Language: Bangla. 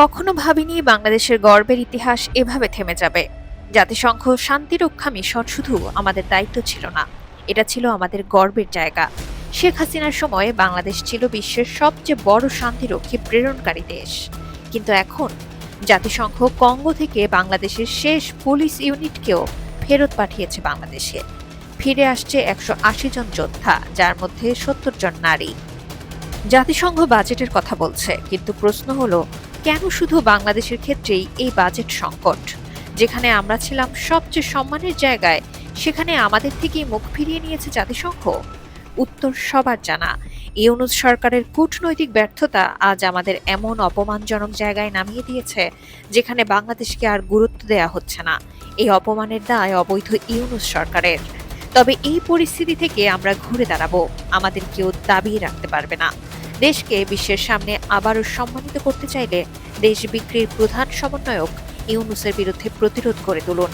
কখনো ভাবিনি বাংলাদেশের গর্বের ইতিহাস এভাবে থেমে যাবে। জাতিসংঘ শান্তিরক্ষা মিশন শুধু আমাদের দায়িত্ব ছিল না, এটা ছিল আমাদের গর্বের জায়গা। শেখ হাসিনার সময়ে বাংলাদেশ ছিল বিশ্বের সবচেয়ে বড় শান্তিরক্ষী প্রেরণকারী দেশ। কিন্তু এখন জাতিসংঘ কঙ্গো থেকে বাংলাদেশের শেষ পুলিশ ইউনিটকেও ফেরত পাঠিয়েছে বাংলাদেশে। ফিরে আসছে একশো আশি জন যোদ্ধা, যার মধ্যে সত্তর জন নারী। জাতিসংঘ বাজেটের কথা বলছে, কিন্তু প্রশ্ন হলো, কেন শুধু বাংলাদেশের ক্ষেত্রেই এই বাজেট সংকট? যেখানে আমরা ছিলাম সবচেয়ে সম্মানের জায়গায়, সেখানে আমাদের থেকেই মুখ ফিরিয়ে নিয়েছে জাতিসংঘ? উত্তর সবার জানা, ইউনুস সরকারের কূটনৈতিক ব্যর্থতা আজ আমাদের এমন অপমানজনক জায়গায় নামিয়ে দিয়েছে, যেখানে বাংলাদেশকে আর গুরুত্ব দেয়া হচ্ছে না। এই অপমানের দায় অবৈধ ইউনুস সরকারের। তবে এই পরিস্থিতি থেকে আমরা ঘুরে দাঁড়াবো, আমাদের কেউ দাবিয়ে রাখতে পারবে না। দেশকে বিশ্বের সামনে আবারও সম্মানিত করতে চাইলে দেশ বিক্রির প্রধান সমন্বয়ক ইউনুসের বিরুদ্ধে প্রতিরোধ করে তুলুন।